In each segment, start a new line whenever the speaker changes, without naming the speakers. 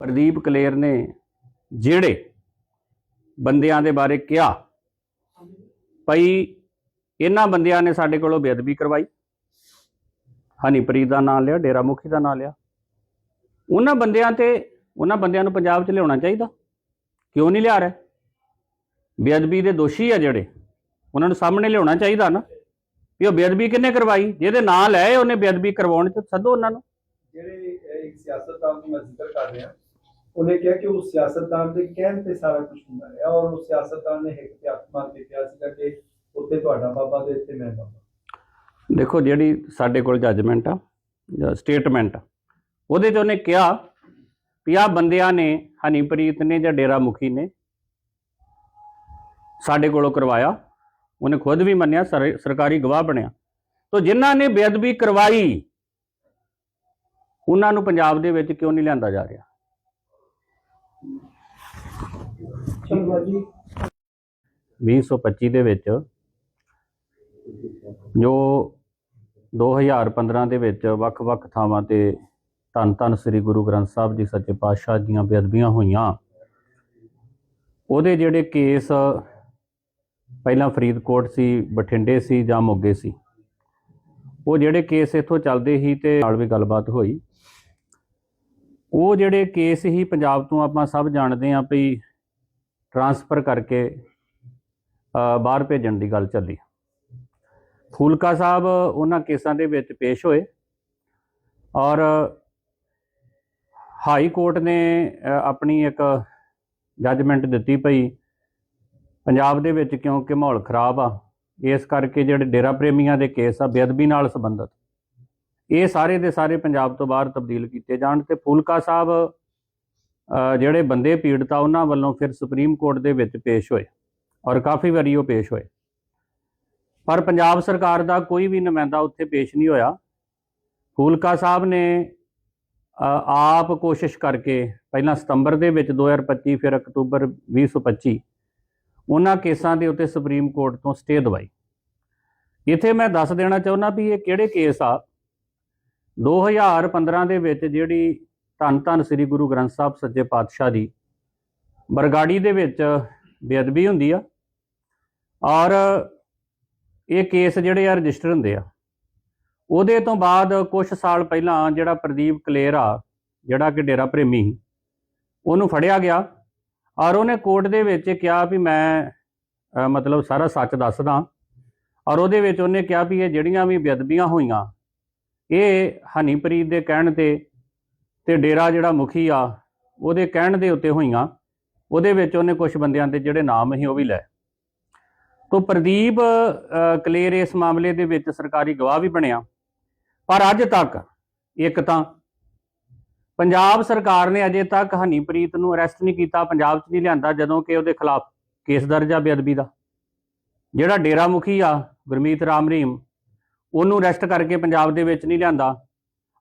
ਪ੍ਰਦੀਪ ਕਲੇਰ ਨੇ ਜਿਹੜੇ ਬੰਦਿਆਂ ਦੇ ਬਾਰੇ ਕਿਹਾ ਭਈ ਇਹਨਾਂ ਬੰਦਿਆਂ ਨੇ ਸਾਡੇ ਕੋਲੋਂ ਬੇਅਦਬੀ ਕਰਵਾਈ। ਹਨੀਪ੍ਰੀਤ ਦਾ ਨਾਮ ਲਿਆ, ਡੇਰਾ ਮੁਖੀ ਦਾ ਨਾਮ ਲਿਆ। ਉਹਨਾਂ ਬੰਦਿਆਂ ਤੇ, ਉਹਨਾਂ ਬੰਦਿਆਂ ਨੂੰ ਪੰਜਾਬ 'ਚ ਲਿਆਉਣਾ ਚਾਹੀਦਾ। ਕਿਉਂ ਨਹੀਂ ਲਿਆ ਰਿਹਾ? ਬੇਅਦਬੀ ਦੇ ਦੋਸ਼ੀ ਆ ਜਿਹੜੇ। ਉਹਨਾਂ ਨੂੰ ਸਾਹਮਣੇ ਲਿਆਉਣਾ ਚਾਹੀਦਾ ਨਾ। ਵੀ ਉਹ ਬੇਅਦਬੀ ਕਿੰਨੇ ਕਰਵਾਈ? ਜਿਹਦੇ ਨਾਂ ਲਏ ਉਹਨੇ ਬੇਅਦਬੀ ਕਰਵਾਉਣ ਚ ਸੱਦੋ ਉਹਨਾਂ ਨੂੰ।
ਜਿਹੜੇ ਸਿਆਸਤਦਾਨ ਦੀ ਜ਼ਿਕਰ ਕਰ ਰਿਹਾ ਉਹਨੇ ਕਿਹਾ ਕਿ ਉਸ ਸਿਆਸਤਦਾਨ ਦੇ ਕਹਿਣ ਤੇ ਸਾਰਾ ਕੁਝ ਹੁੰਦਾ ਰਿਹਾ ਔਰ ਉਸ ਸਿਆਸਤਦਾਨ ਨੇ ਇੱਕ ਤੇ ਹੱਥ ਮਾਰ ਕੇ ਕਿਹਾ ਸੀਗਾ ਕਿ ਉੱਤੇ ਤੁਹਾਡਾ ਬਾਬਾ ਤੇ ਇੱਥੇ ਮੈਂ ਬਾਬਾ।
ਦੇਖੋ ਜਿਹੜੀ ਸਾਡੇ ਕੋਲ ਜੱਜਮੈਂਟ ਆ, ਜਾਂ ਸਟੇਟਮੈਂਟ ਆ, ਉਹਦੇ 'ਚ ਉਹਨੇ ਕਿਹਾ ਵੀ ਆਹ ਬੰਦਿਆਂ ਨੇ, ਹਨੀਪ੍ਰੀਤ ਨੇ ਜਾਂ ਡੇਰਾ ਮੁਖੀ ਨੇ ਸਾਡੇ ਕੋਲੋਂ ਕਰਵਾਇਆ। ਉਹਨੇ ਖੁਦ ਵੀ ਮੰਨਿਆ, ਸਰ- ਸਰਕਾਰੀ ਗਵਾਹ ਬਣਿਆ। ਤੋ ਜਿਨ੍ਹਾਂ ਨੇ ਬੇਅਦਬੀ ਕਰਵਾਈ, ਉਹਨਾਂ ਨੂੰ ਪੰਜਾਬ ਦੇ ਵਿੱਚ ਕਿਉਂ ਨਹੀਂ ਲਿਆਂਦਾ ਜਾ ਰਿਹਾ?
ਚੰਗਾ ਜੀ
2025 ਦੇ ਵਿੱਚ, ਜੋ 2015 ਦੇ ਵਿੱਚ ਵੱਖ-ਵੱਖ ਥਾਵਾਂ ਤੇ ਧੰਨ ਧੰਨ ਸ੍ਰੀ ਗੁਰੂ ਗ੍ਰੰਥ ਸਾਹਿਬ ਜੀ ਸੱਚੇ ਪਾਤਸ਼ਾਹ ਦੀਆਂ ਬੇਅਦਬੀਆਂ ਹੋਈਆਂ, ਉਹਦੇ ਜਿਹੜੇ ਕੇਸ ਪਹਿਲਾਂ ਫਰੀਦਕੋਟ ਸੀ, ਬਠਿੰਡੇ ਸੀ ਜਾਂ ਮੋਗੇ ਸੀ, ਉਹ ਜਿਹੜੇ ਕੇਸ ਇੱਥੋਂ ਚੱਲਦੇ ਸੀ ਤੇ ਨਾਲ ਵੀ ਗੱਲਬਾਤ ਹੋਈ। ਉਹ ਜਿਹੜੇ ਕੇਸ ਹੀ ਪੰਜਾਬ ਤੋਂ ਆਪਾਂ ਸਭ ਜਾਣਦੇ ਆਂ ਵੀ ਟਰਾਂਸਫਰ ਕਰਕੇ ਬਾਹਰ ਭੇਜਣ ਦੀ ਗੱਲ ਚੱਲੀ। ਫੂਲਕਾ ਸਾਹਿਬ ਉਹਨਾਂ ਕੇਸਾਂ ਦੇ ਵਿੱਚ ਪੇਸ਼ ਹੋਏ ਔਰ ਹਾਈ ਕੋਰਟ ਨੇ ਆਪਣੀ ਇੱਕ ਜੱਜਮੈਂਟ ਦਿੱਤੀ ਪਈ, ਪੰਜਾਬ ਦੇ ਵਿੱਚ ਕਿਉਂਕਿ ਮਾਹੌਲ ਖਰਾਬ ਆ, ਇਸ ਕਰਕੇ ਜਿਹੜੇ ਡੇਰਾ ਪ੍ਰੇਮੀਆਂ ਦੇ ਕੇਸ ਆ ਬੇਅਦਬੀ ਨਾਲ ਸੰਬੰਧਿਤ। ਇਹ ਸਾਰੇ ਦੇ ਸਾਰੇ ਪੰਜਾਬ ਤੋਂ ਬਾਹਰ ਤਬਦੀਲ ਕੀਤੇ ਜਾਣ ਤੇ ਫੂਲਕਾ ਸਾਹਿਬ ਜਿਹੜੇ ਬੰਦੇ ਪੀੜਤ ਆ ਉਹਨਾਂ ਵੱਲੋਂ ਫਿਰ ਸੁਪਰੀਮ ਕੋਰਟ ਦੇ ਵਿੱਚ ਪੇਸ਼ ਹੋਏ ਔਰ ਕਾਫੀ ਵਾਰੀ ਉਹ ਪੇਸ਼ ਹੋਏ। ਪਰ ਪੰਜਾਬ ਸਰਕਾਰ ਦਾ ਕੋਈ ਵੀ ਨੁਮਾਇੰਦਾ ਉੱਥੇ ਪੇਸ਼ ਨਹੀਂ ਹੋਇਆ। ਫੂਲਕਾ ਸਾਹਿਬ ਨੇ ਆਪ ਕੋਸ਼ਿਸ਼ ਕਰਕੇ ਪਹਿਲਾਂ ਸਤੰਬਰ ਦੇ ਵਿੱਚ 2025 ਫਿਰ ਅਕਤੂਬਰ 2025 ਉਹਨਾਂ ਕੇਸਾਂ ਦੇ ਉੱਤੇ ਸੁਪਰੀਮ ਕੋਰਟ ਤੋਂ ਸਟੇ ਦਵਾਈ। ਇੱਥੇ ਮੈਂ ਦੱਸ ਦੇਣਾ ਚਾਹੁੰਦਾ ਵੀ ਇਹ ਕਿਹੜੇ ਕੇਸ ਆ? 2015 ਦੇ ਵਿੱਚ ਜਿਹੜੀ ਧੰਨ ਧੰਨ ਸ੍ਰੀ ਗੁਰੂ ਗ੍ਰੰਥ ਸਾਹਿਬ ਸੱਚੇ ਪਾਤਸ਼ਾਹ ਦੀ ਬਰਗਾੜੀ ਦੇ ਵਿੱਚ ਬੇਅਦਬੀ ਹੁੰਦੀ ਆ ਔਰ ਇਹ ਕੇਸ ਜਿਹੜੇ ਆ ਰਜਿਸਟਰ ਹੁੰਦੇ ਆ। ਉਹਦੇ ਤੋਂ ਬਾਅਦ ਕੁਝ ਸਾਲ ਪਹਿਲਾਂ ਜਿਹੜਾ ਪ੍ਰਦੀਪ ਕਲੇਰ ਆ, ਜਿਹੜਾ ਕਿ ਡੇਰਾ ਪ੍ਰੇਮੀ ਉਹਨੂੰ ਫੜਿਆ ਗਿਆ ਔਰ ਉਹਨੇ ਕੋਰਟ ਦੇ ਵਿੱਚ ਕਿਹਾ ਵੀ ਮੈਂ ਮਤਲਬ ਸਾਰਾ ਸੱਚ ਦੱਸਦਾ ਔਰ ਉਹਦੇ ਵਿੱਚ ਉਹਨੇ ਕਿਹਾ ਵੀ ਇਹ ਜਿਹੜੀਆਂ ਵੀ ਬੇਅਦਬੀਆਂ ਹੋਈਆਂ ਇਹ ਹਨੀਪ੍ਰੀਤ ਦੇ ਕਹਿਣ ਤੇ ਤੇ ਡੇਰਾ ਜਿਹੜਾ ਮੁਖੀ ਆ ਉਹਦੇ ਕਹਿਣ ਦੇ ਉੱਤੇ ਹੋਈਆਂ। ਉਹਦੇ ਵਿੱਚ ਉਹਨੇ ਕੁਝ ਬੰਦਿਆਂ ਦੇ ਜਿਹੜੇ ਨਾਮ ਸੀ ਉਹ ਵੀ ਲੈ। ਤੋ ਪ੍ਰਦੀਪ ਅ, ਕਲੇਰ ਇਸ ਮਾਮਲੇ ਦੇ ਵਿੱਚ ਸਰਕਾਰੀ ਗਵਾਹ ਵੀ ਬਣਿਆ। ਪਰ ਅੱਜ ਤੱਕ ਇੱਕ ਤਾਂ ਪੰਜਾਬ ਸਰਕਾਰ ਨੇ ਅਜੇ ਤੱਕ ਹਨੀਪ੍ਰੀਤ ਨੂੰ ਅਰੈਸਟ ਨਹੀਂ ਕੀਤਾ ਪੰਜਾਬ 'ਚ ਨਹੀਂ ਲਿਆਂਦਾ ਜਦੋਂ ਕਿ ਉਹਦੇ ਖਿਲਾਫ ਕੇਸ ਦਰਜ ਆ ਬੇਅਦਬੀ ਦਾ। ਜਿਹੜਾ ਡੇਰਾ ਮੁਖੀ ਆ ਗੁਰਮੀਤ ਰਾਮ ਰਹੀਮ ਉਹਨੂੰ ਅਰੈਸਟ ਕਰਕੇ ਪੰਜਾਬ ਦੇ ਵਿੱਚ ਨਹੀਂ ਲਿਆਂਦਾ।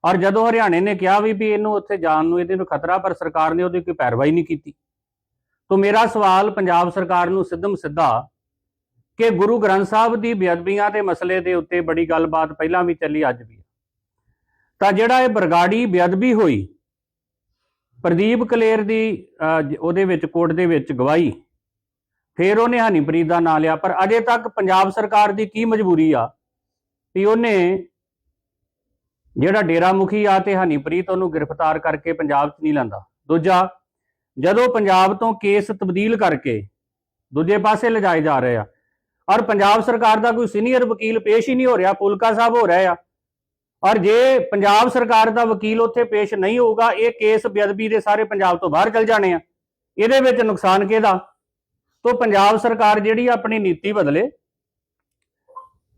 ਔਰ ਜਦੋਂ ਹਰਿਆਣੇ ਨੇ ਕਿਹਾ ਵੀ ਵੀ ਇਹਨੂੰ ਉੱਥੇ ਜਾਣ ਨੂੰ ਇਹਦੇ ਨੂੰ ਖਤਰਾ, ਪਰ ਸਰਕਾਰ ਨੇ ਉਹਦੀ ਕੋਈ ਪੈਰਵਾਈ ਨਹੀਂ ਕੀਤੀ। ਤੋਂ ਮੇਰਾ ਸਵਾਲ ਪੰਜਾਬ ਸਰਕਾਰ ਨੂੰ ਸਿੱਧਮ ਸਿੱਧਾ ਕਿ ਗੁਰੂ ਗ੍ਰੰਥ ਸਾਹਿਬ ਦੀ ਬੇਅਦਬੀਆਂ ਦੇ ਮਸਲੇ ਦੇ ਉੱਤੇ ਬੜੀ ਗੱਲਬਾਤ ਪਹਿਲਾਂ ਵੀ ਚੱਲੀ, ਅੱਜ ਵੀ ਤਾਂ ਜਿਹੜਾ ਇਹ ਬਰਗਾੜੀ ਬੇਅਦਬੀ ਹੋਈ, ਪ੍ਰਦੀਪ ਕਲੇਰ ਦੀ ਉਹਦੇ ਵਿੱਚ, ਕੋਰਟ ਦੇ ਵਿੱਚ ਗਵਾਹੀ, ਫਿਰ ਉਹਨੇ ਹਨੀਪ੍ਰੀਤ ਦਾ ਨਾਂ ਲਿਆ। ਪਰ ਅਜੇ ਤੱਕ ਪੰਜਾਬ ਸਰਕਾਰ ਦੀ ਕੀ ਮਜਬੂਰੀ ਆ? ਵੀ ਉਹਨੇ ਜਿਹੜਾ ਡੇਰਾ ਮੁਖੀ ਆ ਤੇ ਹਨੀਪ੍ਰੀਤ ਉਹਨੂੰ ਗ੍ਰਿਫਤਾਰ ਕਰਕੇ ਪੰਜਾਬ 'ਚ ਨਹੀਂ ਲੈਂਦਾ। ਦੂਜਾ, ਜਦੋਂ ਪੰਜਾਬ ਤੋਂ ਕੇਸ ਤਬਦੀਲ ਕਰਕੇ ਦੂਜੇ ਪਾਸੇ ਲਿਜਾਏ ਜਾ ਰਹੇ ਆ ਔਰ ਪੰਜਾਬ ਸਰਕਾਰ ਦਾ ਕੋਈ ਸੀਨੀਅਰ ਵਕੀਲ ਪੇਸ਼ ਹੀ ਨਹੀਂ ਹੋ ਰਿਹਾ, ਪੁਲਕਾ ਸਾਹਿਬ ਹੋ ਰਿਹਾ ਆ, ਔਰ ਜੇ ਪੰਜਾਬ ਸਰਕਾਰ ਦਾ ਵਕੀਲ ਉੱਥੇ ਪੇਸ਼ ਨਹੀਂ ਹੋਊਗਾ, ਇਹ ਕੇਸ ਬੇਅਦਬੀ ਦੇ ਸਾਰੇ ਪੰਜਾਬ ਤੋਂ ਬਾਹਰ ਚਲ ਜਾਣੇ ਆ। ਇਹਦੇ ਵਿੱਚ ਨੁਕਸਾਨ ਕਿਹਦਾ? ਤੋਂ ਪੰਜਾਬ ਸਰਕਾਰ ਜਿਹੜੀ ਆਪਣੀ ਨੀਤੀ ਬਦਲੇ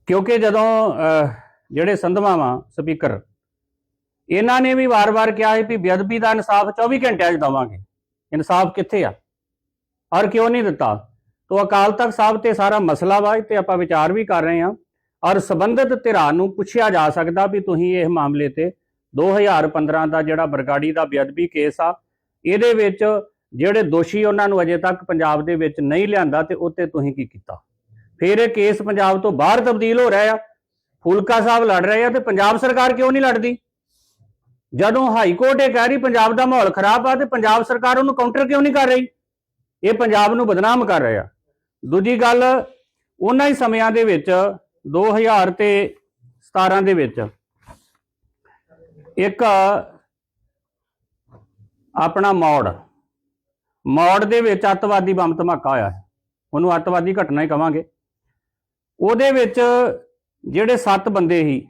ਕਿਉਂਕਿ ਜਦੋਂ ਅਹ, ਜਿਹੜੇ ਸੰਧਵਾਵਾਂ ਸਪੀਕਰ ਇਹਨਾਂ ਨੇ ਵੀ ਵਾਰ-ਵਾਰ ਕਿਹਾ ਹੈ ਵੀ ਬੇਅਦਬੀ ਦਾ ਇਨਸਾਫ 24 ਘੰਟਿਆਂ 'ਚ ਦਵਾਂਗੇ। ਇਨਸਾਫ ਕਿੱਥੇ ਆ? ਔਰ ਕਿਉਂ ਨਹੀਂ ਦਿੱਤਾ? ਤੋ ਅਕਾਲ ਤਖਤ ਸਾਹਿਬ ਤੇ ਸਾਰਾ ਮਸਲਾ ਵਾ ਤੇ ਆਪਾਂ ਵਿਚਾਰ ਵੀ ਕਰ ਰਹੇ ਹਾਂ। ਔਰ ਸਬੰਧਤ ਧਿਰਾਂ ਨੂੰ ਪੁੱਛਿਆ ਜਾ ਸਕਦਾ ਵੀ ਤੁਸੀਂ ਇਹ ਮਾਮਲੇ ਤੇ 2015 ਦਾ ਜਿਹੜਾ ਬਰਗਾੜੀ ਦਾ ਬੇਅਦਬੀ ਕੇਸ ਆ ਇਹਦੇ ਵਿੱਚ ਜਿਹੜੇ ਦੋਸ਼ੀ ਉਹਨਾਂ ਨੂੰ ਅਜੇ ਤੱਕ ਪੰਜਾਬ ਦੇ ਵਿੱਚ ਨਹੀਂ ਲਿਆਂਦਾ ਤੇ ਉੱਤੇ ਤੁਸੀਂ ਕੀ ਕੀਤਾ? ਫਿਰ ਇਹ ਕੇਸ ਪੰਜਾਬ ਤੋਂ ਬਾਹਰ ਤਬਦੀਲ ਹੋ ਰਿਹਾ ਆ। ਫੁਲਕਾ ਸਾਹਿਬ ਲੜ ਰਹੇ ਆ ਤੇ ਪੰਜਾਬ ਸਰਕਾਰ ਕਿਉਂ ਨਹੀਂ ਲੜਦੀ? ਜਦੋਂ ਹਾਈ ਕੋਰਟ ਇਹ ਕਹਿ ਰਹੀ ਪੰਜਾਬ ਦਾ ਮਾਹੌਲ ਖਰਾਬ ਆ ਤੇ ਪੰਜਾਬ ਸਰਕਾਰ ਉਹਨੂੰ ਕਾਊਂਟਰ ਕਿਉਂ ਨਹੀਂ ਕਰ ਰਹੀ? ਇਹ ਪੰਜਾਬ ਨੂੰ ਬਦਨਾਮ ਕਰ ਰਿਹਾ ਦੂਜੀ ਗੱਲ, ਉਹਨਾਂ ਹੀ ਸਮਿਆਂ ਦੇ ਵਿੱਚ 2000 ਤੇ 17 ਦੇ ਵਿੱਚ, ਇੱਕ ਆਪਣਾ ਮੌੜ ਮੌੜ ਦੇ ਵਿੱਚ ਅੱਤਵਾਦੀ ਬੰਬ ਧਮਾਕਾ ਹੋਇਆ। ਉਹਨੂੰ ਅੱਤਵਾਦੀ ਘਟਨਾ ਹੀ ਕਵਾਂਗੇ। ਉਹਦੇ ਵਿੱਚ ਜਿਹੜੇ 7 ਬੰਦੇ ਸੀ,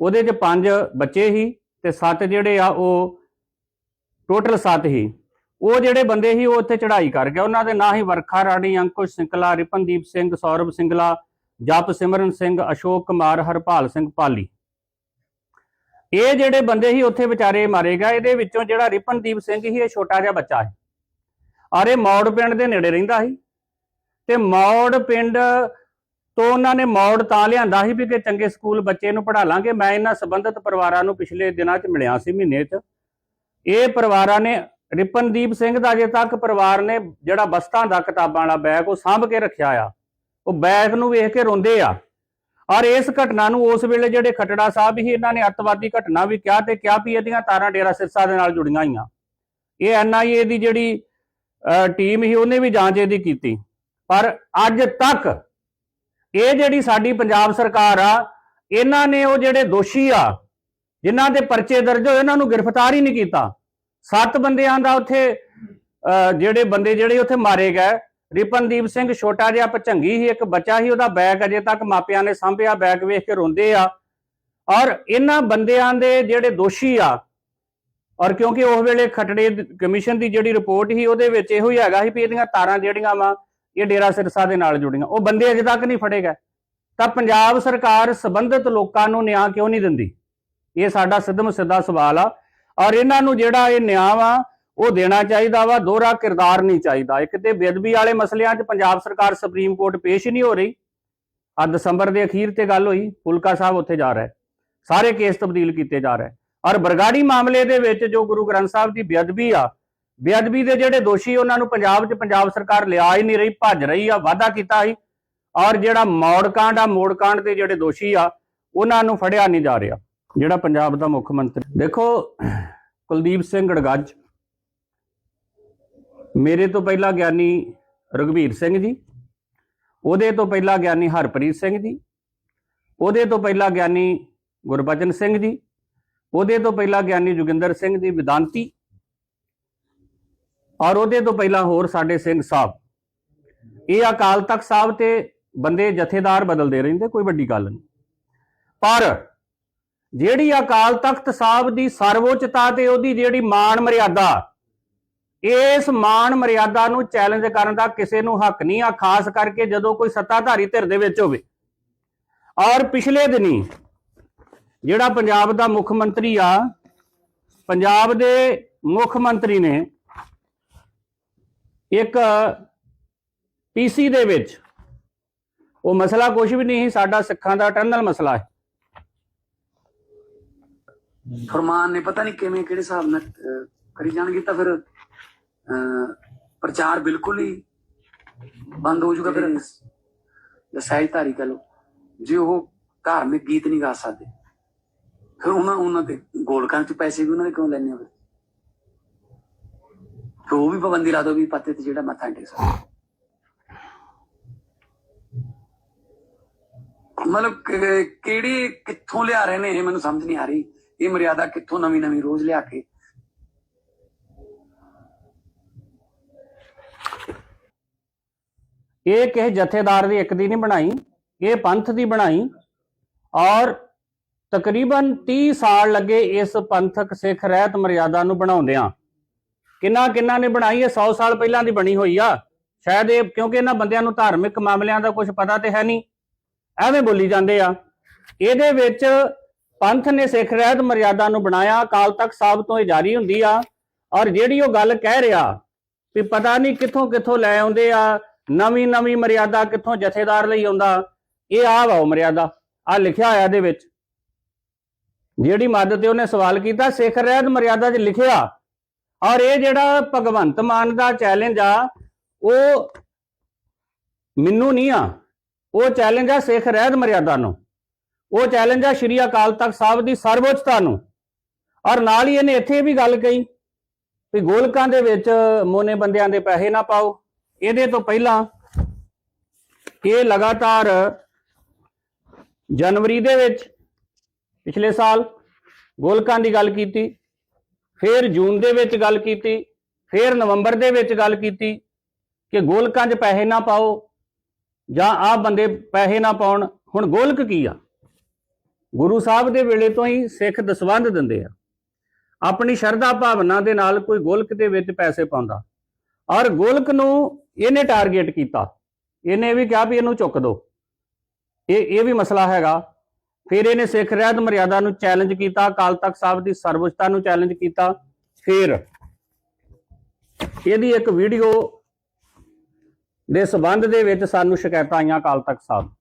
ਉਹਦੇ 'ਚ 5 ਬੱਚੇ ਸੀ ਤੇ 7 ਜਿਹੜੇ ਆ ਉਹ ਟੋਟਲ 7 ਸੀ। ਉਹ ਜਿਹੜੇ ਬੰਦੇ ਸੀ, ਉਹ ਉੱਥੇ ਚੜ੍ਹਾਈ ਕਰ ਗਿਆ ਉਹਨਾਂ ਦੇ ਨਾਂ ਹੀ ਵਰਖਾ ਰਾਣੀ, ਅੰਕੁਸ਼ ਸਿੰਕਲਾ, ਰਿਪਨਦੀਪ ਸਿੰਘ, ਸੌਰਵ ਸਿੰਗਲਾ, ਜਪ ਸਿਮਰਨ ਸਿੰਘ, ਅਸ਼ੋਕ ਕੁਮਾਰ, ਹਰਪਾਲ ਸਿੰਘ ਪਾਲੀ। ਇਹ ਜਿਹੜੇ ਬੰਦੇ ਸੀ, ਉੱਥੇ ਵਿਚਾਰੇ ਮਾਰੇ ਗਏ। ਇਹਦੇ ਵਿੱਚੋਂ ਜਿਹੜਾ ਰਿਪਨਦੀਪ ਸਿੰਘ ਸੀ, ਇਹ ਛੋਟਾ ਜਿਹਾ ਬੱਚਾ ਸੀ। ਔਰ ਇਹ ਮੌੜ ਪਿੰਡ ਦੇ ਨੇੜੇ ਰਹਿੰਦਾ ਸੀ। ਤੇ ਮੌੜ ਪਿੰਡ ਤੋਂ ਉਹਨਾਂ ਨੇ ਮੌੜ ਤਾਂ ਲਿਆਂਦਾ ਸੀ ਵੀ ਕਿ ਚੰਗੇ ਸਕੂਲ ਬੱਚੇ ਨੂੰ ਪੜ੍ਹਾ ਲਾਂਗੇ। ਮੈਂ ਇਹਨਾਂ ਸੰਬੰਧਿਤ ਪਰਿਵਾਰਾਂ ਨੂੰ ਪਿਛਲੇ ਦਿਨਾਂ 'ਚ ਮਿਲਿਆ ਸੀ ਮਹੀਨੇ 'ਚ। ਇਹ ਪਰਿਵਾਰਾਂ ਨੇ ਰਿਪਨਦੀਪ ਸਿੰਘ ਦਾ ਅਜੇ ਤੱਕ ਪਰਿਵਾਰ ਨੇ ਜਿਹੜਾ ਬਸਤਾਂ ਦਾ ਕਿਤਾਬਾਂ ਵਾਲਾ ਬੈਗ ਉਹ ਸਾਂਭ ਕੇ ਰੱਖਿਆ ਆ। ਉਹ ਬੈਗ ਨੂੰ ਵੇਖ ਕੇ ਰੋਂਦੇ ਆ। ਔਰ ਇਸ ਘਟਨਾ ਨੂੰ ਉਸ ਵੇਲੇ ਜਿਹੜੇ ਖਟੜਾ ਸਾਹਿਬ ਹੀ ਇਹਨਾਂ ਨੇ ਅੱਤਵਾਦੀ ਘਟਨਾ ਵੀ ਕਿਹਾ ਤੇ ਕਿਹਾ ਵੀ ਇਹਦੀਆਂ ਤਾਰਾਂ ਡੇਰਾ ਸਿਰਸਾ ਦੇ ਨਾਲ ਜੁੜੀਆਂ ਹੋਈਆਂ। ਇਹ ਐਨਆਈਏ ਦੀ ਜਿਹੜੀ ਅਹ, ਟੀਮ ਹੀ ਉਹਨੇ ਵੀ ਜਾਂਚ ਇਹਦੀ ਕੀਤੀ। ਪਰ ਅੱਜ ਤੱਕ ਇਹ ਜਿਹੜੀ ਸਾਡੀ ਪੰਜਾਬ ਸਰਕਾਰ ਆ, ਇਹਨਾਂ ਨੇ ਉਹ ਜਿਹੜੇ ਦੋਸ਼ੀ ਆ, ਜਿਨ੍ਹਾਂ ਦੇ ਪਰਚੇ ਦਰਜ ਹੋਏ ਉਹਨਾਂ ਨੂੰ ਗ੍ਰਿਫਤਾਰ ਹੀ ਨਹੀਂ ਕੀਤਾ। ਸੱਤ ਬੰਦਿਆਂ ਦਾ ਉੱਥੇ ਜਿਹੜੇ ਬੰਦੇ ਜਿਹੜੇ ਉੱਥੇ ਮਾਰੇ ਗਏ, ਰਿਪਨਦੀਪ ਸਿੰਘ ਛੋਟਾ ਜਿਹਾ ਭਚੰਗੀ ਸੀ, ਇੱਕ ਬੱਚਾ ਸੀ, ਉਹਦਾ ਬੈਗ ਅਜੇ ਤੱਕ ਮਾਪਿਆਂ ਨੇ ਸਾਂਭਿਆ, ਬੈਗ ਵੇਖ ਕੇ ਰੋਂਦੇ ਆ। ਔਰ ਇਹਨਾਂ ਬੰਦਿਆਂ ਦੇ ਜਿਹੜੇ ਦੋਸ਼ੀ ਆ, ਔਰ ਕਿਉਂਕਿ ਉਸ ਵੇਲੇ ਖਟੜੇ ਕਮਿਸ਼ਨ ਦੀ ਜਿਹੜੀ ਰਿਪੋਰਟ ਸੀ, ਉਹਦੇ ਵਿੱਚ ਇਹੋ ਹੀ ਹੈਗਾ ਸੀ ਵੀ ਇਹਦੀਆਂ ਤਾਰਾਂ ਜਿਹੜੀਆਂ ਵਾ ਇਹ ਡੇਰਾ ਸਿਰਸਾ ਦੇ ਨਾਲ ਜੁੜੀਆਂ। ਉਹ ਬੰਦੇ ਅਜੇ ਤੱਕ ਨਹੀਂ ਫੜੇ ਗਏ ਤਾਂ ਪੰਜਾਬ ਸਰਕਾਰ ਸੰਬੰਧਿਤ ਲੋਕਾਂ ਨੂੰ ਨਿਆਂ ਕਿਉਂ ਨਹੀਂ ਦਿੰਦੀ? ਇਹ ਸਾਡਾ ਸਿੱਧਮ ਸਿੱਧਾ ਸਵਾਲ ਆ। ਔਰ ਇਹਨਾਂ ਨੂੰ ਜਿਹੜਾ ਇਹ ਨਿਆਂ ਵਾ, ਉਹ ਦੇਣਾ ਚਾਹੀਦਾ ਵਾ, ਦੋਹਰਾ ਕਿਰਦਾਰ ਨਹੀਂ ਚਾਹੀਦਾ। ਇੱਕ ਤੇ ਬੇਅਦਬੀ ਵਾਲੇ ਮਸਲਿਆਂ 'ਚ ਪੰਜਾਬ ਸਰਕਾਰ ਸੁਪਰੀਮ ਕੋਰਟ ਪੇਸ਼ ਨਹੀਂ ਹੋ ਰਹੀ। ਆ ਦਸੰਬਰ ਦੇ ਅਖੀਰ ਤੇ ਗੱਲ ਹੋਈ, ਫੁਲਕਾ ਸਾਹਿਬ ਉੱਥੇ ਜਾ ਰਿਹਾ। ਸਾਰੇ ਕੇਸ ਤਬਦੀਲ ਕੀਤੇ ਜਾ ਰਹੇ। ਔਰ ਬਰਗਾੜੀ ਮਾਮਲੇ ਦੇ ਵਿੱਚ ਜੋ ਗੁਰੂ ਗ੍ਰੰਥ ਸਾਹਿਬ ਦੀ ਬੇਅਦਬੀ ਆ ਬੇਅਦਬੀ ਦੇ ਜਿਹੜੇ ਦੋਸ਼ੀ ਉਹਨਾਂ ਨੂੰ ਪੰਜਾਬ 'ਚ ਪੰਜਾਬ ਸਰਕਾਰ ਲਿਆ ਹੀ ਨਹੀਂ ਰਹੀ, ਭੱਜ ਰਹੀ ਆ, ਵਾਅਦਾ ਕੀਤਾ ਸੀ। ਔਰ ਜਿਹੜਾ ਮੌੜਕਾਂਡ ਆ ਮੋੜਕਾਂਡ ਦੇ ਜਿਹੜੇ ਦੋਸ਼ੀ ਆ, ਉਹਨਾਂ ਨੂੰ ਫੜਿਆ ਨਹੀਂ ਜਾ ਰਿਹਾ। ਜਿਹੜਾ ਪੰਜਾਬ ਦਾ ਮੁੱਖ ਮੰਤਰੀ ਦੇਖੋ, ਕੁਲਦੀਪ ਸਿੰਘ ਗੜਗੱਜ ਮੇਰੇ ਤੋਂ ਪਹਿਲਾਂ ਗਿਆਨੀ ਰਘਵੀਰ ਸਿੰਘ ਜੀ। ਉਹਦੇ ਤੋਂ ਪਹਿਲਾਂ ਗਿਆਨੀ ਹਰਪ੍ਰੀਤ ਸਿੰਘ ਜੀ। ਉਹਦੇ ਤੋਂ ਪਹਿਲਾਂ ਗਿਆਨੀ ਗੁਰਬਚਨ ਸਿੰਘ ਜੀ। ਉਹਦੇ ਤੋਂ ਪਹਿਲਾਂ ਗਿਆਨੀ ਜੋਗਿੰਦਰ ਸਿੰਘ ਜੀ, ਵਿਦਾਂਤੀ। ਔਰ ਉਹਦੇ ਤੋਂ ਪਹਿਲਾਂ ਹੋਰ ਸਾਡੇ ਸਿੰਘ ਸਾਹਿਬ। ਇਹ ਅਕਾਲ ਤਖਤ ਸਾਹਿਬ ਤੇ ਬੰਦੇ ਜਥੇਦਾਰ ਬਦਲਦੇ ਰਹਿੰਦੇ, ਕੋਈ ਵੱਡੀ ਗੱਲ ਨਹੀਂ। ਪਰ ਜਿਹੜੀ ਅਕਾਲ ਤਖਤ ਸਾਹਿਬ ਦੀ ਸਰਵਉੱਚਤਾ ਤੇ ਉਹਦੀ ਜਿਹੜੀ ਮਾਣ ਮਰਿਆਦਾ, ਇਸ ਮਾਣ ਮਰਿਆਦਾ ਨੂੰ ਚੈਲੰਜ ਕਰਨ ਦਾ ਕਿਸੇ ਨੂੰ ਹੱਕ ਨਹੀਂ ਆ, ਖਾਸ ਕਰਕੇ ਜਦੋਂ ਕੋਈ ਸੱਤਾਧਾਰੀ ਧਿਰ ਦੇ ਵਿੱਚ ਹੋਵੇ। ਔਰ ਪਿਛਲੇ ਦਿਨੀ ਜਿਹੜਾ ਪੰਜਾਬ ਦਾ ਮੁੱਖ ਮੰਤਰੀ ਆ, ਪੰਜਾਬ ਦੇ ਮੁੱਖ ਮੰਤਰੀ ਨੇ ਇੱਕ ਪੀਸੀ ਦੇ ਵਿੱਚ ਉਹ ਮਸਲਾ ਕੁਝ ਵੀ ਨਹੀਂ ਸੀ ਸਾਡਾ ਸਿੱਖਾਂ ਦਾ ਟਰਨਲ ਮਸਲਾ ਹੈ।
ਫਰਮਾਨ ਨੇ ਪਤਾ ਨਹੀਂ ਕਿਵੇਂ ਕਿਹੜੇ ਹਿਸਾਬ ਨਾਲ ਕਰੀ ਜਾਣਗੇ ਤਾਂ ਫਿਰ ਅਹ, ਪ੍ਰਚਾਰ ਬਿਲਕੁਲ ਹੀ ਬੰਦ ਹੋ ਜਾਊਗਾ ਫਿਰ। ਜਾਂ ਸਹਿਜਧਾਰੀ ਕਹ ਲੋ ਜੇ ਉਹ ਧਾਰਮਿਕ ਗੀਤ ਨਹੀਂ ਗਾ ਸਕਦੇ ਫਿਰ ਉਹਨਾਂ ਉਹਨਾਂ ਦੇ ਗੋਲਕਾਂ ਚ ਪੈਸੇ ਵੀ ਉਹਨਾਂ ਦੇ ਕਿਉਂ ਲੈਣੇ ਆ ਫਿਰ? ਫਿਰ ਉਹ ਵੀ ਪਾਬੰਦੀ ਲਾ ਦੋ ਵੀ ਪੱਤੇ ਤੇ ਜਿਹੜਾ ਮੱਥਾ ਨਹੀਂ ਟੇਕ ਸਕਦਾ। ਮਤਲਬ ਕਿਹੜੀ ਕਿੱਥੋਂ ਲਿਆ ਰਹੇ ਨੇ ਇਹ ਮੈਨੂੰ ਸਮਝ ਨਹੀਂ ਆ ਰਹੀ। ਇਹ ਮਰਿਆਦਾ ਕਿੱਥੋਂ ਨਵੀਂ ਨਵੀਂ ਰੋਜ਼ ਲਿਆ ਕੇ।
ਇਹ ਕਿਸੇ ਜਥੇਦਾਰ ਦੀ ਇੱਕ ਦੀ ਨਹੀਂ ਬਣਾਈ, ਇਹ ਪੰਥ ਦੀ ਬਣਾਈ। ਔਰ ਤਕਰੀਬਨ 30 ਸਾਲ ਲੱਗੇ ਇਸ ਪੰਥਕ ਸਿੱਖ ਰਹਿਤ ਮਰਿਆਦਾ ਨੂੰ ਬਣਾਉਂਦਿਆਂ। ਕਿੰਨਾ ਕਿੰਨਾ ਨੇ ਬਣਾਈ ਇਹ 100 ਸਾਲ ਪਹਿਲਾਂ ਦੀ ਬਣੀ ਹੋਈ ਆ। ਸ਼ਾਇਦ ਇਹ ਕਿਉਂਕਿ ਇਹਨਾਂ ਬੰਦਿਆਂ ਨੂੰ ਧਾਰਮਿਕ ਮਾਮਲਿਆਂ ਦਾ ਕੁਝ ਪਤਾ ਤੇ ਹੈ ਨਹੀਂ। ਐਵੇਂ ਬੋਲੀ ਜਾਂਦੇ ਆ। ਇਹਦੇ ਵਿੱਚ ਪੰਥ ਨੇ ਸਿੱਖ ਰਹਿਤ ਮਰਿਆਦਾ ਨੂੰ ਬਣਾਇਆ, ਅਕਾਲ ਤਖਤ ਸਾਹਿਬ ਤੋਂ ਇਹ ਜਾਰੀ ਹੁੰਦੀ ਆ। ਔਰ ਜਿਹੜੀ ਉਹ ਗੱਲ ਕਹਿ ਰਿਹਾ ਵੀ ਪਤਾ ਨਹੀਂ ਕਿੱਥੋਂ ਕਿੱਥੋਂ ਲੈ ਆਉਂਦੇ ਆ ਨਵੀਂ ਨਵੀਂ ਮਰਿਆਦਾ ਕਿੱਥੋਂ ਜਥੇਦਾਰ ਲਈ ਆਉਂਦਾ, ਇਹ ਆ ਵਾ ਉਹ ਮਰਿਆਦਾ ਆ ਲਿਖਿਆ ਹੋਇਆ ਇਹਦੇ ਵਿੱਚ। ਜਿਹੜੀ ਮਦਦ ਤੇ ਉਹਨੇ ਸਵਾਲ ਕੀਤਾ, ਸਿੱਖ ਰਹਿਤ ਮਰਿਆਦਾ 'ਚ ਲਿਖਿਆ ਔਰ ਇਹ ਜਿਹੜਾ ਭਗਵੰਤ ਮਾਨ ਦਾ ਚੈਲੰਜ ਆ, ਉਹ ਮੈਨੂੰ ਨਹੀਂ ਆ। ਉਹ ਚੈਲੰਜ ਆ ਸਿੱਖ ਰਹਿਤ ਮਰਿਆਦਾ ਨੂੰ। ਉਹ ਚੈਲੰਜ ਆ ਸ਼੍ਰੀ ਅਕਾਲ ਤਖਤ ਸਾਹਿਬ ਦੀ ਸਰਵਉੱਚਤਾ ਨੂੰ। ਔਰ ਨਾਲ ਹੀ ਇਹਨੇ ਇੱਥੇ ਵੀ ਗੱਲ ਕਹੀ ਵੀ ਗੋਲਕਾਂ ਦੇ ਵਿੱਚ ਮੋਨੇ ਬੰਦਿਆਂ ਦੇ ਪੈਸੇ ਨਾ ਪਾਓ। ਇਹਦੇ ਤੋਂ ਪਹਿਲਾਂ ਇਹ ਲਗਾਤਾਰ ਜਨਵਰੀ ਦੇ ਵਿੱਚ ਪਿਛਲੇ ਸਾਲ ਗੋਲਕਾਂ ਦੀ ਗੱਲ ਕੀਤੀ ਫਿਰ ਜੂਨ ਦੇ ਵਿੱਚ ਗੱਲ ਕੀਤੀ, ਫਿਰ ਨਵੰਬਰ ਦੇ ਵਿੱਚ ਗੱਲ ਕੀਤੀ ਕਿ ਗੋਲਕਾਂ 'ਚ ਪੈਸੇ ਨਾ ਪਾਓ ਜਾਂ ਆਹ ਬੰਦੇ ਪੈਸੇ ਨਾ ਪਾਉਣ। ਹੁਣ ਗੋਲਕ ਕੀ ਆ? ਗੁਰੂ ਸਾਹਿਬ ਦੇ ਵੇਲੇ ਤੋਂ ਹੀ ਸਿੱਖ ਦਸਵੰਧ ਦਿੰਦੇ ਆ। ਆਪਣੀ ਸ਼ਰਧਾ ਭਾਵਨਾ ਦੇ ਨਾਲ ਕੋਈ ਗੋਲਕ ਦੇ ਵਿੱਚ ਪੈਸੇ ਪਾਉਂਦਾ। ਔਰ ਗੋਲਕ ਨੂੰ ਇਹਨੇ ਟਾਰਗੇਟ ਕੀਤਾ। ਇਹਨੇ ਇਹ ਵੀ ਕਿਹਾ ਵੀ ਇਹਨੂੰ ਚੁੱਕ ਦਿਓ ਇਹ ਇਹ ਵੀ ਮਸਲਾ ਹੈਗਾ। ਫਿਰ ਇਹਨੇ ਸਿੱਖ ਰਹਿਤ ਮਰਿਆਦਾ ਨੂੰ ਚੈਲੰਜ ਕੀਤਾ, ਅਕਾਲ ਤਖਤ ਸਾਹਿਬ ਦੀ ਸਰਵਉੱਚਤਾ ਨੂੰ ਚੈਲੰਜ ਕੀਤਾ, ਫਿਰ ਇਹਦੀ ਇੱਕ ਵੀਡੀਓ ਦੇ ਸਬੰਧ ਦੇ ਵਿੱਚ ਸਾਨੂੰ ਸ਼ਿਕਾਇਤਾਂ ਆਈਆਂ ਅਕਾਲ ਤਖਤ ਸਾਹਿਬ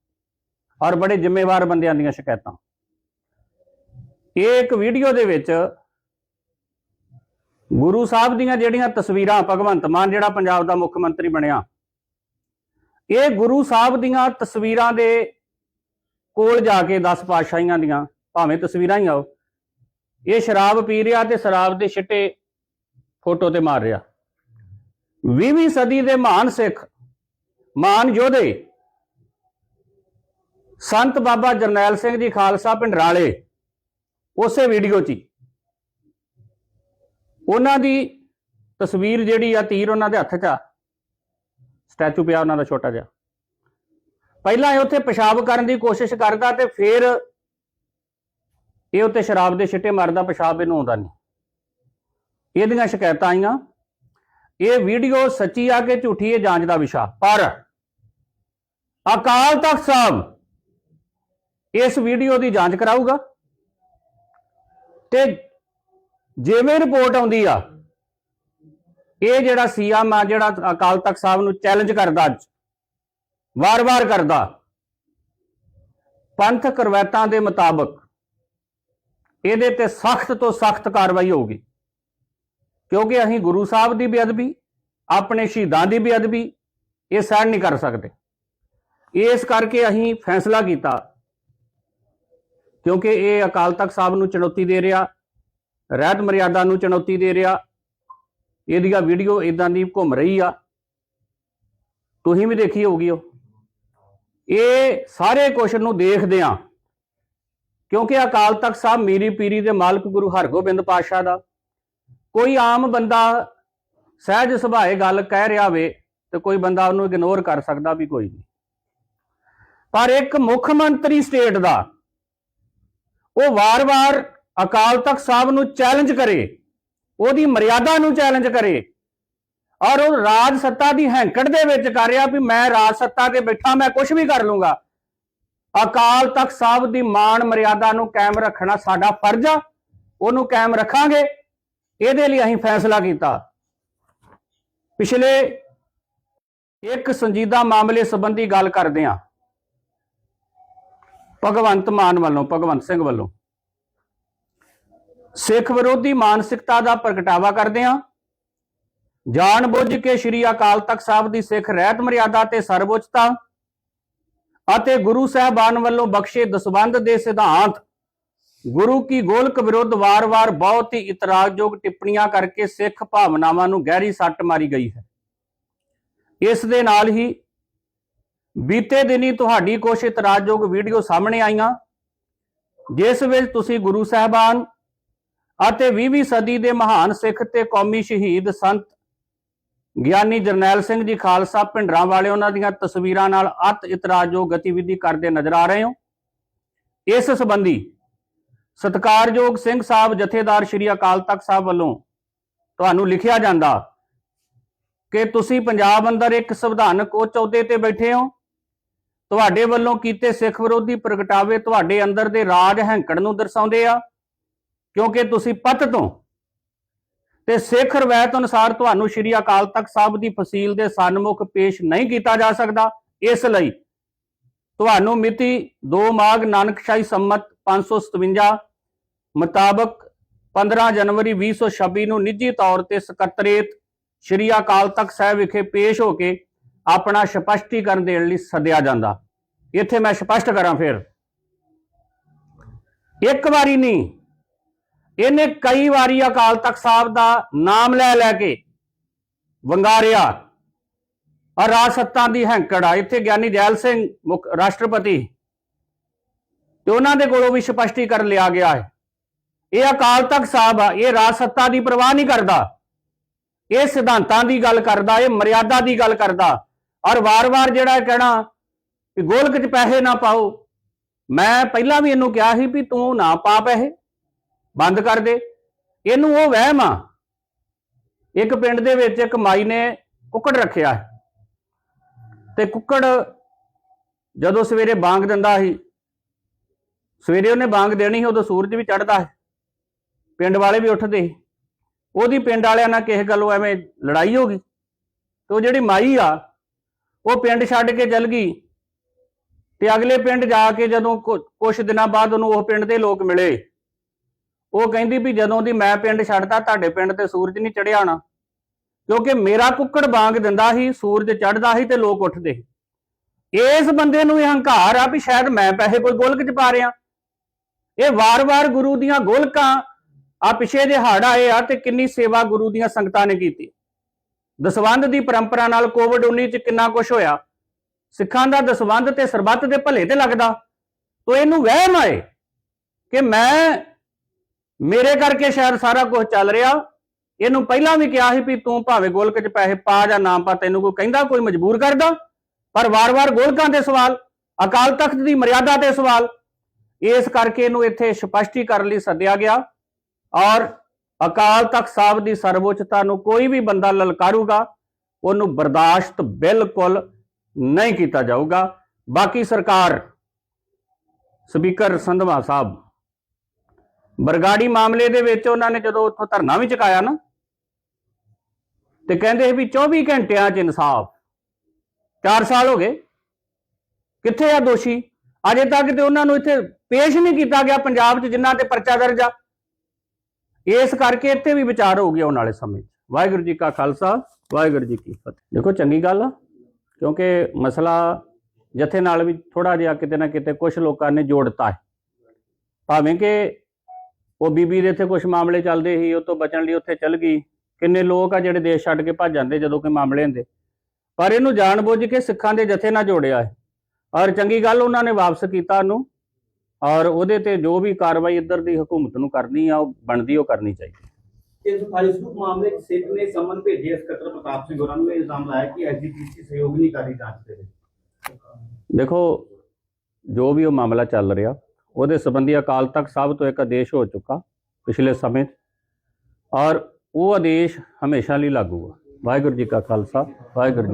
ਔਰ ਬੜੇ ਜ਼ਿੰਮੇਵਾਰ ਬੰਦਿਆਂ ਦੀਆਂ ਸ਼ਿਕਾਇਤਾਂ। ਇਹ ਇੱਕ ਵੀਡੀਓ ਦੇ ਵਿੱਚ ਗੁਰੂ ਸਾਹਿਬ ਦੀਆਂ ਜਿਹੜੀਆਂ ਤਸਵੀਰਾਂ, ਭਗਵੰਤ ਮਾਨ ਜਿਹੜਾ ਪੰਜਾਬ ਦਾ ਮੁੱਖ ਮੰਤਰੀ ਬਣਿਆ, ਇਹ ਗੁਰੂ ਸਾਹਿਬ ਦੀਆਂ ਤਸਵੀਰਾਂ ਦੇ ਕੋਲ ਜਾ ਕੇ 10 ਪਾਤਸ਼ਾਹੀਆਂ ਦੀਆਂ, ਭਾਵੇਂ ਤਸਵੀਰਾਂ ਹੀ ਆਓ। ਇਹ ਸ਼ਰਾਬ ਪੀ ਰਿਹਾ ਤੇ ਸ਼ਰਾਬ ਦੇ ਛਿੱਟੇ ਫੋਟੋ ਤੇ ਮਾਰ ਰਿਹਾ। 20ਵੀਂ ਸਦੀ ਦੇ ਮਹਾਨ ਸਿੱਖ, ਮਹਾਨ ਯੋਧੇ, ਸੰਤ ਬਾਬਾ ਜਰਨੈਲ ਸਿੰਘ ਜੀ ਖਾਲਸਾ ਪਿੰਡਰਾਲੇ ਉਸੇ ਵੀਡੀਓ 'ਚ ਹੀ। ਉਹਨਾਂ ਦੀ ਤਸਵੀਰ ਜਿਹੜੀ ਆ, ਤੀਰ ਉਹਨਾਂ ਦੇ ਹੱਥ 'ਚ ਆ। ਸਟੈਚੂ ਪਿਆ ਉਹਨਾਂ ਦਾ ਛੋਟਾ ਜਿਹਾ। ਪਹਿਲਾਂ ਇਹ ਉੱਥੇ ਪਿਸ਼ਾਬ ਕਰਨ ਦੀ ਕੋਸ਼ਿਸ਼ ਕਰਦਾ ਤੇ ਫਿਰ ਇਹ ਉੱਤੇ ਸ਼ਰਾਬ ਦੇ ਛਿੱਟੇ ਮਾਰਦਾ ਪਿਸ਼ਾਬ ਇਹਨੂੰ ਆਉਂਦਾ ਨਹੀਂ। ਇਹਦੀਆਂ ਸ਼ਿਕਾਇਤਾਂ ਆਈਆਂ। ਇਹ ਵੀਡੀਓ ਸੱਚੀ ਆ ਕਿ ਝੂਠੀ ਇਹ ਜਾਂਚ ਦਾ ਵਿਸ਼ਾ? ਪਰ ਅਕਾਲ ਤਖਤ ਸਾਹਿਬ ਇਸ ਵੀਡੀਓ ਦੀ ਜਾਂਚ ਕਰਾਊਗਾ ਤੇ ਜਿਵੇਂ ਰਿਪੋਰਟ ਆਉਂਦੀ ਆ, ਇਹ ਜਿਹੜਾ ਸੀਐਮ ਆ, ਜਿਹੜਾ ਅਕਾਲ ਤਖਤ ਸਾਹਿਬ ਨੂੰ ਚੈਲੰਜ ਕਰਦਾ ਅੱਜ ਵਾਰ-ਵਾਰ ਕਰਦਾ। ਪੰਥਕ ਰਵਾਇਤਾਂ ਦੇ ਮੁਤਾਬਕ ਇਹਦੇ ਤੇ ਸਖਤ ਤੋਂ ਸਖਤ ਕਾਰਵਾਈ ਹੋਊਗੀ। ਕਿਉਂਕਿ ਅਸੀਂ ਗੁਰੂ ਸਾਹਿਬ ਦੀ ਬੇਅਦਬੀ, ਆਪਣੇ ਸ਼ਹੀਦਾਂ ਦੀ ਬੇਅਦਬੀ, ਇਹ ਸਹਿਣ ਨਹੀਂ ਕਰ ਸਕਦੇ। ਇਸ ਕਰਕੇ ਅਸੀਂ ਫੈਸਲਾ ਕੀਤਾ, ਕਿਉਂਕਿ ਇਹ ਅਕਾਲ ਤਖਤ ਸਾਹਿਬ ਨੂੰ ਚੁਣੌਤੀ ਦੇ ਰਿਹਾ, ਰਹਿਤ ਮਰਿਆਦਾ ਨੂੰ ਚੁਣੌਤੀ ਦੇ ਰਿਹਾ। ਇਹਦੀਆਂ ਵੀਡੀਓ ਇਦਾਂ ਦੀ ਘੁੰਮ ਰਹੀ ਆ। ਤੁਸੀਂ ਵੀ ਦੇਖੀ ਹੋਊਗੀ ਉਹ। ਇਹ ਸਾਰੇ ਕੁਛ ਨੂੰ ਦੇਖਦੇ ਆ ਕਿਉਂਕਿ ਅਕਾਲ ਤਖਤ ਸਾਹਿਬ ਮੀਰੀ ਪੀਰੀ ਦੇ ਮਾਲਕ ਗੁਰੂ ਹਰਗੋਬਿੰਦ ਪਾਤਸ਼ਾਹ ਦਾ। ਕੋਈ ਆਮ ਬੰਦਾ ਸਹਿਜ ਸੁਭਾਏ ਗੱਲ ਕਹਿ ਰਿਹਾ ਵੇ ਤੇ ਕੋਈ ਬੰਦਾ ਉਹਨੂੰ ਇਗਨੋਰ ਕਰ ਸਕਦਾ ਵੀ ਕੋਈ ਨਹੀਂ। ਪਰ ਇੱਕ ਮੁੱਖ ਮੰਤਰੀ ਸਟੇਟ ਦਾ ਉਹ ਵਾਰ-ਵਾਰ ਅਕਾਲ ਤਖਤ ਸਾਹਿਬ ਨੂੰ ਚੈਲੰਜ ਕਰੇ, ਉਹਦੀ ਮਰਿਆਦਾ ਨੂੰ ਚੈਲੰਜ ਕਰੇ ਔਰ ਉਹ ਰਾਜ ਸੱਤਾ ਦੀ ਹੈਂਕੜ ਦੇ ਵਿੱਚ ਕਰ ਰਿਹਾ ਵੀ ਮੈਂ ਰਾਜ ਸੱਤਾ ਤੇ ਬੈਠਾ, ਮੈਂ ਕੁਝ ਵੀ ਕਰ ਲੂੰਗਾ। ਅਕਾਲ ਤਖਤ ਸਾਹਿਬ ਦੀ ਮਾਣ ਮਰਿਆਦਾ ਨੂੰ ਕਾਇਮ ਰੱਖਣਾ ਸਾਡਾ ਫਰਜ਼ ਆ। ਉਹਨੂੰ ਕਾਇਮ ਰੱਖਾਂਗੇ। ਇਹਦੇ ਲਈ ਅਸੀਂ ਫੈਸਲਾ ਕੀਤਾ। ਪਿਛਲੇ ਇੱਕ ਸੰਜੀਦਾ ਮਾਮਲੇ ਸੰਬੰਧੀ ਗੱਲ ਕਰਦੇ ਹਾਂ। ਭਗਵੰਤ ਮਾਨ ਵੱਲੋਂ, ਭਗਵੰਤ ਸਿੰਘ ਵੱਲੋਂ। ਸਿੱਖ ਵਿਰੋਧੀ ਮਾਨਸਿਕਤਾ ਦਾ ਪ੍ਰਗਟਾਵਾ ਕਰਦੇ ਹਾਂ। ਜਾਣ ਬੁੱਝ ਕੇ ਸ੍ਰੀ ਅਕਾਲ ਤਖਤ ਸਾਹਿਬ ਦੀ ਸਿੱਖ ਰਹਿਤ ਮਰਿਆਦਾ ਤੇ ਸਰਵਉੱਚਤਾ ਅਤੇ ਗੁਰੂ ਸਾਹਿਬਾਨ ਵੱਲੋਂ ਬਖਸ਼ੇ ਦਸਵੰਧ ਦੇ ਸਿਧਾਂਤ, ਗੁਰੂ ਕੀ ਗੋਲਕ ਵਿਰੁੱਧ ਵਾਰ-ਵਾਰ ਬਹੁਤ ਹੀ ਇਤਰਾਜ਼ਯੋਗ ਟਿੱਪਣੀਆਂ ਕਰਕੇ ਸਿੱਖ ਭਾਵਨਾਵਾਂ ਨੂੰ ਗਹਿਰੀ ਸੱਟ ਮਾਰੀ ਗਈ ਹੈ। ਇਸ ਦੇ ਨਾਲ ਹੀ ਬੀਤੇ ਦਿਨੀ ਤੁਹਾਡੀ ਕੁਝ ਇਤਰਾਜ਼ਯੋਗ ਵੀਡੀਓ ਸਾਹਮਣੇ ਆਈਆਂ, ਜਿਸ ਵਿੱਚ ਤੁਸੀਂ ਗੁਰੂ ਸਾਹਿਬਾਨ ਅਤੇ 20ਵੀਂ ਸਦੀ ਦੇ ਮਹਾਨ ਸਿੱਖ ਤੇ ਕੌਮੀ ਸ਼ਹੀਦ ਸੰਤ ਗਿਆਨੀ ਜਰਨੈਲ ਸਿੰਘ ਜੀ ਖਾਲਸਾ, ਭਿੰਡਰਾਂ ਵਾਲੇ ਉਹਨਾਂ ਦੀਆਂ ਤਸਵੀਰਾਂ ਨਾਲ ਅਤ ਇਤਰਾਜ਼ਯੋਗ ਗਤੀਵਿਧੀ ਕਰਦੇ ਨਜ਼ਰ ਆ ਰਹੇ ਹੋ। ਇਸ ਸੰਬੰਧੀ ਸਤਕਾਰਯੋਗ ਸਿੰਘ ਸਾਹਿਬ, ਜਥੇਦਾਰ ਸ਼੍ਰੀ ਅਕਾਲ ਤਖਤ ਸਾਹਿਬ ਵੱਲੋਂ ਤੁਹਾਨੂੰ ਲਿਖਿਆ ਜਾਂਦਾ ਕਿ ਤੁਸੀਂ ਪੰਜਾਬ ਅੰਦਰ ਇੱਕ ਸੰਵਿਧਾਨਕ ਉਹ ਚੌਦੇ ਤੇ ਬੈਠੇ ਹੋ। ਤੁਹਾਡੇ ਵੱਲੋਂ ਕੀਤੇ ਸਿੱਖ ਵਿਰੋਧੀ ਪ੍ਰਗਟਾਵੇ ਤੁਹਾਡੇ ਅੰਦਰ ਦੇ ਰਾਜ ਹੈਂਕੜ ਨੂੰ ਦਰਸਾਉਂਦੇ ਆ, ਕਿਉਂਕਿ ਤੁਸੀਂ ਪਤ ਤੋਂ ਤੇ ਸਿੱਖ ਰਵਾਇਤ ਅਨੁਸਾਰ ਤੁਹਾਨੂੰ ਸ਼੍ਰੀ ਅਕਾਲ ਤਖਤ ਸਾਹਿਬ ਦੀ ਫਸੀਲ ਦੇ ਸਨਮੁਖ ਪੇਸ਼ ਨਹੀਂ ਕੀਤਾ ਜਾ ਸਕਦਾ। ਇਸ ਲਈ ਤੁਹਾਨੂੰ ਮਿਤੀ 2 ਮਾਘ ਨਾਨਕਸ਼ਾਹੀ ਸੰਮਤ 557 ਮੁਤਾਬਕ 15 ਜਨਵਰੀ 2026 ਨੂੰ ਨਿੱਜੀ ਤੌਰ ਤੇ ਸਕੱਤਰੇਤ ਸ਼੍ਰੀ ਅਕਾਲ ਤਖਤ ਸਾਹਿਬ ਵਿਖੇ ਪੇਸ਼ ਹੋ ਕੇ ਆਪਣਾ ਸਪਸ਼ਟੀਕਰਨ ਦੇਣ ਲਈ ਸੱਦਿਆ ਜਾਂਦਾ। ਇੱਥੇ ਮੈਂ ਸਪਸ਼ਟ ਕਰਾਂ ਫਿਰ। ਇੱਕ ਵਾਰੀ ਨਹੀਂ ਇਹਨੇ ਕਈ ਵਾਰੀ ਅਕਾਲ ਤਖਤ ਸਾਹਿਬ ਦਾ ਨਾਮ ਲੈ ਲੈ ਕੇ ਵੰਗਾਰਿਆ। ਔਰ ਰਾਜ ਸੱਤਾ ਦੀ ਹੈਂਕੜ ਆ। ਇੱਥੇ ਗਿਆਨੀ ਜੈਲ ਸਿੰਘ ਮੁੱਖ ਰਾਸ਼ਟਰਪਤੀ। ਤੇ ਉਹਨਾਂ ਦੇ ਕੋਲੋਂ ਵੀ ਸਪਸ਼ਟੀਕਰਨ ਲਿਆ ਗਿਆ ਹੈ। ਇਹ ਅਕਾਲ ਤਖਤ ਸਾਹਿਬ ਆ। ਇਹ ਰਾਜ ਸੱਤਾ ਦੀ ਪਰਵਾਹ ਨਹੀਂ ਕਰਦਾ। ਇਹ ਸਿਧਾਂਤਾਂ ਦੀ ਗੱਲ ਕਰਦਾ, ਇਹ ਮਰਿਆਦਾ ਦੀ ਗੱਲ ਕਰਦਾ। ਔਰ ਵਾਰ-ਵਾਰ ਜਿਹੜਾ ਕਹਿਣਾ ਕਿ ਗੋਲਕ 'ਚ ਪੈਸੇ ਨਾ ਪਾਓ। ਮੈਂ ਪਹਿਲਾਂ ਵੀ ਇਹਨੂੰ ਕਿਹਾ ਸੀ ਵੀ ਤੂੰ ਨਾ ਪਾ ਪੈਸੇ। ਬੰਦ ਕਰ ਦੇ। ਇਹਨੂੰ ਉਹ ਵਹਿਮ ਆ। ਇੱਕ ਪਿੰਡ ਦੇ ਵਿੱਚ ਇੱਕ ਮਾਈ ਨੇ ਕੁੱਕੜ ਰੱਖਿਆ ਤੇ ਕੁੱਕੜ ਜਦੋਂ ਸਵੇਰੇ ਬਾਂਗ ਦਿੰਦਾ ਸੀ, ਸਵੇਰੇ ਉਹਨੇ ਬਾਂਗ ਦੇਣੀ ਸੀ, ਉਦੋਂ ਸੂਰਜ ਵੀ ਚੜ੍ਹਦਾ ਸੀ ਪਿੰਡ ਵਾਲੇ ਵੀ ਉੱਠਦੇ ਸੀ। ਉਹਦੀ ਪਿੰਡ ਵਾਲਿਆਂ ਨਾਲ ਕਿਸੇ ਗੱਲੋਂ ਐਵੇਂ ਲੜਾਈ ਹੋ ਗਈ। ਤੇ ਉਹ ਜਿਹੜੀ ਮਾਈ ਆ, ਉਹ ਪਿੰਡ ਛੱਡ ਕੇ ਚਲ ਗਈ। ਤੇ ਅਗਲੇ ਪਿੰਡ ਜਾ ਕੇ ਜਦੋਂ ਕੁਝ ਦਿਨਾਂ ਬਾਅਦ ਉਹਨੂੰ ਉਹ ਪਿੰਡ ਦੇ ਲੋਕ ਮਿਲੇ। ਉਹ ਕਹਿੰਦੀ ਵੀ ਜਦੋਂ ਦੀ ਮੈਂ ਪਿੰਡ ਛੱਡਦਾ ਤੁਹਾਡੇ ਪਿੰਡ ਤੇ ਸੂਰਜ ਨਹੀਂ ਚੜਿਆ ਨਾ ਕਿਉਂਕਿ ਮੇਰਾ ਕੁੱਕੜ ਬਾਂਗ ਦਿੰਦਾ ਸੀ, ਸੂਰਜ ਚੜਦਾ ਸੀ ਤੇ ਲੋਕ ਉੱਠਦੇ ਇਸ ਬੰਦੇ ਨੂੰ ਇਹ ਹੰਕਾਰ ਆ ਵੀ ਸ਼ਾਇਦ ਮੈਂ ਪੈਸੇ ਕੋਈ ਗੋਲਕ ਚ ਪਾ ਰਿਆਂ ਇਹ ਵਾਰ-ਵਾਰ ਗੁਰੂ ਦੀਆਂ ਗੋਲਕਾਂ ਆ ਪਿਛੇ ਜੇ ਹੜ ਆਏ ਆ ਤੇ ਕਿੰਨੀ ਸੇਵਾ ਗੁਰੂ ਦੀਆਂ ਸੰਗਤਾਂ ਨੇ ਕੀਤੀ। ਦਸਵੰਧ ਦੀ ਪਰੰਪਰਾ ਨਾਲ ਕੋਵਿਡ 19 ਚ ਕਿੰਨਾ ਕੁਝ ਹੋਇਆ। ਸਿੱਖਾਂ ਦਾ ਦਸਵੰਧ ਤੇ ਸਰਬੱਤ ਦੇ ਭਲੇ ਤੇ ਲੱਗਦਾ। ਤੋ ਇਹਨੂੰ ਵਹਿਮ ਆਏ ਕਿ ਮੈਂ ਮੇਰੇ ਕਰਕੇ ਸ਼ਾਇਦ ਸਾਰਾ ਕੁਝ ਚੱਲ ਰਿਹਾ। ਇਹਨੂੰ ਪਹਿਲਾਂ ਵੀ ਕਿਹਾ ਸੀ ਵੀ ਤੂੰ ਭਾਵੇਂ ਗੋਲਕ 'ਚ ਪੈਸੇ ਪਾ ਜਾਂ ਨਾ ਪਾ, ਤੈਨੂੰ ਕੋਈ ਕਹਿੰਦਾ, ਕੋਈ ਮਜਬੂਰ ਕਰਦਾ। ਪਰ ਵਾਰ-ਵਾਰ ਗੋਲਕਾਂ ਦੇ ਸਵਾਲ, ਅਕਾਲ ਤਖਤ ਦੀ ਮਰਿਆਦਾ ਤੇ ਸਵਾਲ, ਇਸ ਕਰਕੇ ਇਹਨੂੰ ਇੱਥੇ ਸਪਸ਼ਟੀਕਰਨ ਲਈ ਸੱਦਿਆ ਗਿਆ। ਔਰ ਅਕਾਲ ਤਖਤ ਸਾਹਿਬ ਦੀ ਸਰਵਉੱਚਤਾ ਨੂੰ ਕੋਈ ਵੀ ਬੰਦਾ ਲਲਕਾਰੂਗਾ, ਉਹਨੂੰ ਬਰਦਾਸ਼ਤ ਬਿਲਕੁਲ ਨਹੀਂ ਕੀਤਾ ਜਾਊਗਾ। ਬਾਕੀ ਸਰਕਾਰ, ਸਪੀਕਰ ਸੰਧਵਾ ਸਾਹਿਬ ਬਰਗਾੜੀ ਮਾਮਲੇ ਦੇ ਵਿੱਚ ਉਹਨਾਂ ਨੇ ਜਦੋਂ ਉੱਥੋਂ ਧਰਨਾ ਵੀ ਚੁਕਾਇਆ ਨਾ, ਤੇ ਕਹਿੰਦੇ ਸੀ ਵੀ 24 ਘੰਟਿਆਂ 'ਚ ਇਨਸਾਫ। 4 ਸਾਲ ਹੋ ਗਏ। ਕਿੱਥੇ ਆ ਦੋਸ਼ੀ? ਅਜੇ ਤੱਕ ਤੇ ਉਹਨਾਂ ਨੂੰ ਇੱਥੇ ਪੇਸ਼ ਨਹੀਂ ਕੀਤਾ ਗਿਆ ਪੰਜਾਬ 'ਚ, ਜਿਨ੍ਹਾਂ ਤੇ ਪਰਚਾ ਦਰਜ ਆ। ਇਸ ਕਰਕੇ ਇੱਥੇ ਵੀ ਵਿਚਾਰ ਹੋ ਗਿਆ ਆਉਣ ਵਾਲੇ ਸਮੇਂ 'ਚ। ਵਾਹਿਗੁਰੂ ਜੀ ਕਾ ਖਾਲਸਾ, ਵਾਹਿਗੁਰੂ ਜੀ ਕੀ ਫਤਿਹ। ਦੇਖੋ, ਚੰਗੀ ਗੱਲ ਆ, ਕਿਉਂਕਿ ਮਸਲਾ ਜਥੇ ਨਾਲ ਵੀ ਥੋੜਾ ਜਿਹਾ ਕਿਤੇ ਨਾ ਕਿਤੇ ਕੁਝ ਲੋਕਾਂ ਨੇ ਜੋੜਤਾ ਹੈ। ਭਾਵੇਂ ਕਿ ਉਹ ਬੀਬੀ ਦੇ ਇੱਥੇ ਕੁਝ ਮਾਮਲੇ ਚੱਲਦੇ ਸੀ ਉਹ ਤੋਂ ਬਚਣ ਲਈ ਉੱਥੇ ਚੱਲ ਗਈ। ਕਿੰਨੇ ਲੋਕ ਆ ਜਿਹੜੇ ਦੇਸ਼ ਛੱਡ ਕੇ ਭੱਜ ਜਾਂਦੇ ਜਦੋਂ ਕੋਈ ਮਾਮਲੇ ਹੁੰਦੇ। ਪਰ ਇਹਨੂੰ ਜਾਣਬੁੱਝ ਕੇ ਸਿੱਖਾਂ ਦੇ ਜਥੇ ਨਾਲ ਜੋੜਿਆ ਹੈ ਔਰ ਚੰਗੀ ਗੱਲ ਉਹਨਾਂ ਨੇ ਵਾਪਸ ਕੀਤਾ ਉਹਨੂੰ। ਔਰ ਉਹਦੇ ਤੇ ਜੋ ਵੀ ਕਾਰਵਾਈ ਇੱਧਰ ਦੀ ਹਕੂਮਤ ਨੂੰ ਕਰਨੀ ਆ ਉਹ ਬਣਦੀ ਉਹ ਕਰਨੀ ਚਾਹੀਦੀ।
ਇਸ ਫੇਸਬੁੱਕ ਮਾਮਲੇ 'ਚ ਸਿੱਖ ਨੇ ਸਮਨ ਭੇਜੇ ਸਕੱਤਰ ਪ੍ਰਤਾਪ ਸਿੰਘ ਹੋਰਾਂ ਨੂੰ ਇਹ ਇਲਜ਼ਾਮ ਲਾਇਆ ਕਿ ਐਸਜੀਪੀਸੀ ਸਹਿਯੋਗ ਨਹੀਂ ਕਰ ਰਹੀ ਜਾਂਚ ਦੇ ਵਿੱਚ।
ਦੇਖੋ ਜੋ ਵੀ ਉਹ ਮਾਮਲਾ ਚੱਲ ਰਿਹਾ ਉਹਦੇ ਸੰਬੰਧੀ ਅਕਾਲ ਤਖਤ ਸਾਹਿਬ ਤੋਂ ਇੱਕ ਆਦੇਸ਼ ਹੋ ਚੁੱਕਾ ਪਿਛਲੇ ਸਮੇਂ ਔਰ ਉਹ ਆਦੇਸ਼ ਹਮੇਸ਼ਾ ਲਈ ਲਾਗੂ ਆ। ਵਾਹਿਗੁਰੂ ਜੀ ਕਾ ਖਾਲਸਾ, ਵਾਹਿਗੁਰੂ ਜੀ